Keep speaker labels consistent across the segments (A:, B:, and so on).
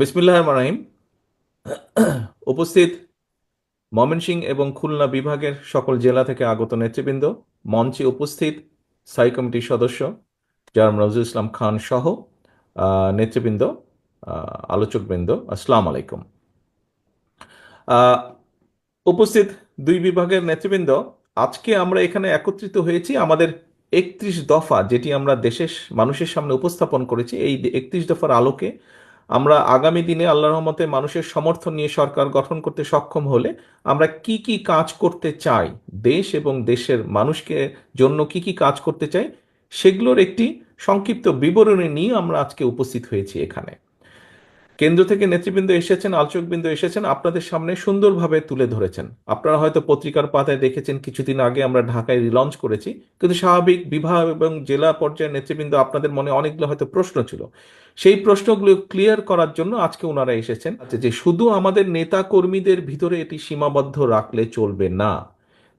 A: বিসমিল্লাহ রহিম। উপস্থিত ময়মনসিংহ এবং খুলনা বিভাগের সকল জেলা থেকে আগত নেতৃবৃন্দ, মঞ্চে উপস্থিত স্থায়ী কমিটির সদস্য জনাব নজরুল ইসলাম খান সহ নেতৃবৃন্দ আলোচকবৃন্দ, আসসালামু আলাইকুম। উপস্থিত দুই বিভাগের নেতৃবৃন্দ, আজকে আমরা এখানে একত্রিত হয়েছি আমাদের একত্রিশ দফা যেটি আমরা দেশের, মানুষের সামনে উপস্থাপন করেছি। এই একত্রিশ দফার আলোকে আমরা আগামী দিনে আল্লাহ রহমতে মানুষের সমর্থন নিয়ে সরকার গঠন করতে সক্ষম হলে আমরা কি কি কাজ করতে চাই? দেশ এবং দেশের মানুষকে জন্য কি কি কাজ করতে চাই? সেগুলোর একটি সংক্ষিপ্ত বিবরণী নিয়ে আমরা আজকে উপস্থিত হয়েছি এখানে। কেন্দ্র থেকে নেতৃবৃন্দ এসেছেন, আলোচকবৃন্দ এসেছেন, আপনাদের সামনে সুন্দরভাবে তুলে ধরেছেন। আপনারা হয়তো পত্রিকার পাতায় দেখেছেন, কিছুদিন আগে আমরা ঢাকায় রিলঞ্চ করেছি, কিন্তু স্বাভাবিক বিভাগ এবং জেলা পর্যায়ের নেতৃবৃন্দ আপনাদের মনে অনেকগুলো হয়তো প্রশ্ন ছিল। সেই প্রশ্নগুলো ক্লিয়ার করার জন্য আজকে ওনারা এসেছেন যে শুধু আমাদের নেতা কর্মীদের ভিতরে এটি সীমাবদ্ধ রাখলে চলবে না।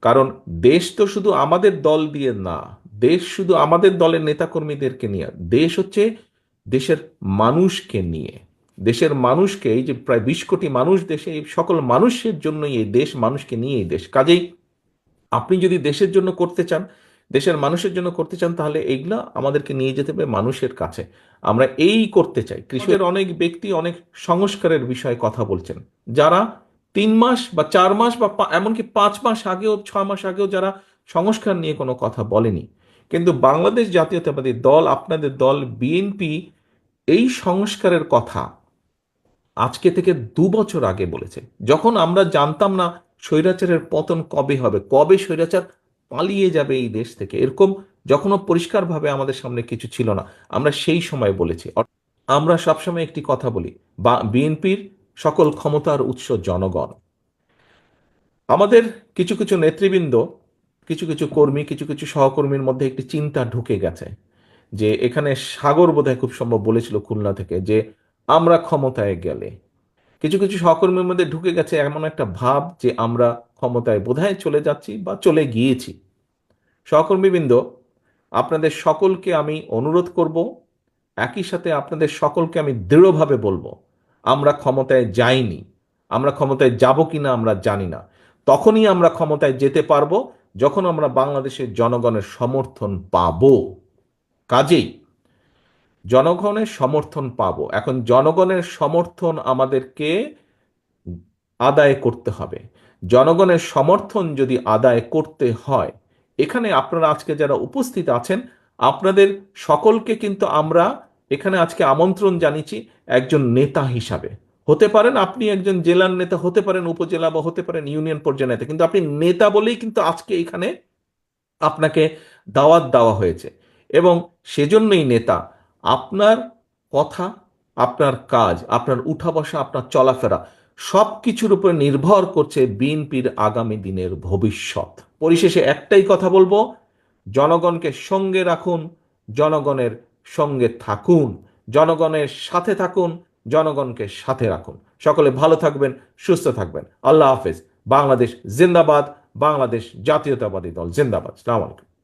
A: কারণ দেশ তো শুধু আমাদের দল দিয়ে না, দেশ শুধু আমাদের দলের নেতা কর্মীদেরকে নিয়ে, দেশ হচ্ছে দেশের মানুষকে নিয়ে। দেশের মানুষকে, এই যে প্রায় বিশ কোটি মানুষ দেশে, এই সকল মানুষের জন্যই এই দেশ মানুষকে নিয়ে এই দেশ। কাজেই আপনি যদি দেশের জন্য করতে চান, দেশের মানুষের জন্য করতে চান, তাহলে এইগুলা আমাদেরকে নিয়ে যেতে হবে মানুষের কাছে। আমরা এই করতে চাই। কৃষকের অনেক ব্যক্তি অনেক সংস্কারের বিষয়ে কথা বলছেন। যারা তিন মাস বা চার মাস বা এমনকি পাঁচ মাস আগেও, ছয় মাস আগেও যারা সংস্কার নিয়ে কোনো কথা বলেনি। কিন্তু বাংলাদেশ জাতীয়তাবাদী দল, আপনাদের দল, বিএনপি, এই সংস্কারের কথা আজকে থেকে দু বছর আগে বলেছে। যখন আমরা জানতাম না স্বৈরাচারের পতন কবে হবে, কবে স্বৈরাচার পালিয়ে যাবে এই দেশ থেকে, এরকম যখনও পরিষ্কারভাবে আমাদের সামনে কিছু ছিল না, আমরা সেই সময় বলেছি। আমরা সবসময় একটি কথা বলি, বা বিএনপির সকল ক্ষমতার উৎস জনগণ। আমাদের কিছু কিছু নেতৃবৃন্দ, কিছু কিছু কর্মী, কিছু কিছু সহকর্মীর মধ্যে একটি চিন্তা ঢুকে গেছে, যে এখানে সাগর বোধহয় খুব সম্ভব বলেছিল খুলনা থেকে, যে আমরা ক্ষমতায় গেলে। কিছু কিছু সহকর্মীর মধ্যে ঢুকে গেছে এমন একটা ভাব যে আমরা ক্ষমতায় বোধহয় চলে যাচ্ছি বা চলে গিয়েছি। সহকর্মীবৃন্দ, আপনাদের সকলকে আমি অনুরোধ করব, একই সাথে আপনাদের সকলকে আমি দৃঢ়ভাবে বলব, আমরা ক্ষমতায় যাইনি, আমরা ক্ষমতায় যাব কিনা আমরা জানি না। তখনই আমরা ক্ষমতায় যেতে পারব যখন আমরা বাংলাদেশের জনগণের সমর্থন পাব। কাজেই জনগণের সমর্থন পাবো। এখন জনগণের সমর্থন আমাদেরকে আদায় করতে হবে। জনগণের সমর্থন যদি আদায় করতে হয়, এখানে আপনারা আজকে যারা উপস্থিত আছেন, আপনাদের সকলকে কিন্তু আমরা এখানে আজকে আমন্ত্রণ জানিয়েছি একজন নেতা হিসাবে। হতে পারেন আপনি একজন জেলার নেতা, হতে পারেন উপজেলা বা হতে পারেন ইউনিয়ন পর্যায়ের নেতা, কিন্তু আপনি নেতা বলেই কিন্তু আজকে এখানে আপনাকে দাওয়াত দেওয়া হয়েছে। এবং সেজন্যই নেতা আপনার কথা, আপনার কাজ, আপনার উঠা বসা, আপনার চলাফেরা সব কিছুর উপর নির্ভর করছে বিএনপির আগামী দিনের ভবিষ্যৎ। পরিশেষে একটাই কথা বলব, জনগণকে সঙ্গে রাখুন, জনগণের সঙ্গে থাকুন, জনগণের সাথে থাকুন, জনগণকে সাথে রাখুন। সকলে ভালো থাকবেন, সুস্থ থাকবেন। আল্লাহ হাফেজ। বাংলাদেশ জিন্দাবাদ, বাংলাদেশ জাতীয়তাবাদী দল। জিন্দাবাদ। সালাম আলাইকুম।